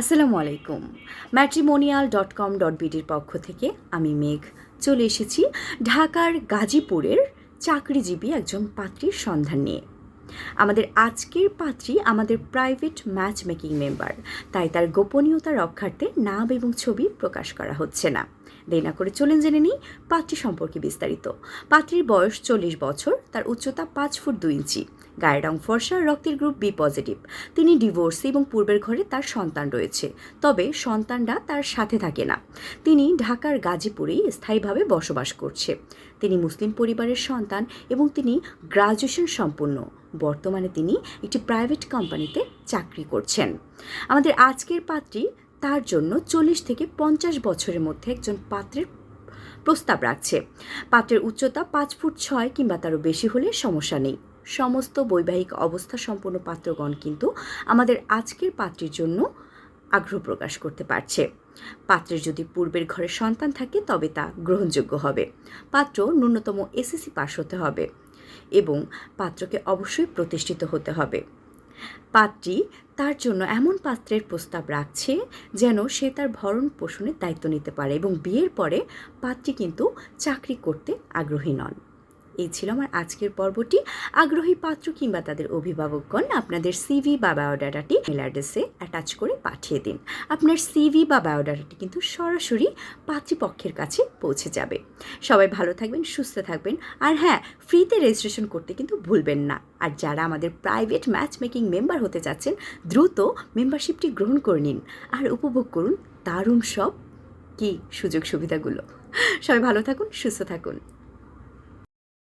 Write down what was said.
আসসালামু আলাইকুম। Matrimonial dot com dot বিডির পক্ষ থেকে আমি মেঘ চলে এসেছি ঢাকার গাজীপুরের চাকরিজীবী একজন পাত্রীর সন্ধান নিয়ে। আমাদের আজকের পাত্রী আমাদের প্রাইভেট ম্যাচ মেকিং মেম্বার তাই তার গোপনীয়তা রক্ষার্থে নাম এবং ছবি প্রকাশ করা হচ্ছে না। দেরি না করে চলেন জেনে নিই পাত্রী সম্পর্কে বিস্তারিত। পাত্রীর বয়স চল্লিশ বছর, তার উচ্চতা পাঁচ ফুট দুই ইঞ্চি। গায়ের রং ফর্সা, রক্তের গ্রুপ বি পজিটিভ তিনি ডিভোর্সি এবং পূর্বের ঘরে তার সন্তান রয়েছে। তবে সন্তানরা তার সাথে থাকে না। তিনি ঢাকার গাজীপুরেই স্থায়ীভাবে বসবাস করছে। তিনি মুসলিম পরিবারের সন্তান এবং তিনি গ্রাজুয়েশন সম্পন্ন। বর্তমানে তিনি একটি প্রাইভেট কোম্পানিতে চাকরি করছেন। আমাদের আজকের পাত্রী তার জন্য চল্লিশ থেকে পঞ্চাশ বছরের মধ্যে একজন পাত্রের প্রস্তাব রাখছে। পাত্রের উচ্চতা পাঁচ ফুট ছয় কিংবা তারও বেশি হলে সমস্যা নেই। সমস্ত বৈবাহিক অবস্থা সম্পন্ন পাত্রগণ কিন্তু আমাদের আজকের পাত্রীর জন্য আগ্রহ প্রকাশ করতে পারছে। পাত্রের যদি পূর্বের ঘরে সন্তান থাকে তবে তা গ্রহণযোগ্য হবে। পাত্র ন্যূনতম এসএসসি পাশ হতে হবে। এবং পাত্রকে অবশ্যই প্রতিষ্ঠিত হতে হবে। পাত্রী তার জন্য এমন পাত্রের প্রস্তাব রাখছে যেন সে তার ভরণ পোষণের দায়িত্ব নিতে পারে এবং বিয়ের পরে পাত্রী কিন্তু চাকরি করতে আগ্রহী নন। এই ছিল আমার আজকের পর্বটি। আগ্রহী পাত্র কিংবা তাদের অভিভাবকগণ, আপনাদের সিভি বা বায়োডাটাটি মেল অ্যাড্রেসে অ্যাটাচ করে পাঠিয়ে দিন। আপনার সিভি বা বায়োডাটাটি কিন্তু সরাসরি পাত্রীপক্ষের কাছে পৌঁছে যাবে। সবাই ভালো থাকবেন, সুস্থ থাকবেন। আর হ্যাঁ ফ্রিতে রেজিস্ট্রেশন করতে কিন্তু ভুলবেন না। আর যারা আমাদের প্রাইভেট ম্যাচ মেকিং মেম্বার হতে চাচ্ছেন, দ্রুত মেম্বারশিপটি গ্রহণ করে নিন। আর উপভোগ করুন দারুণ সব কি সুযোগ সুবিধাগুলো সবাই ভালো থাকুন, সুস্থ থাকুন।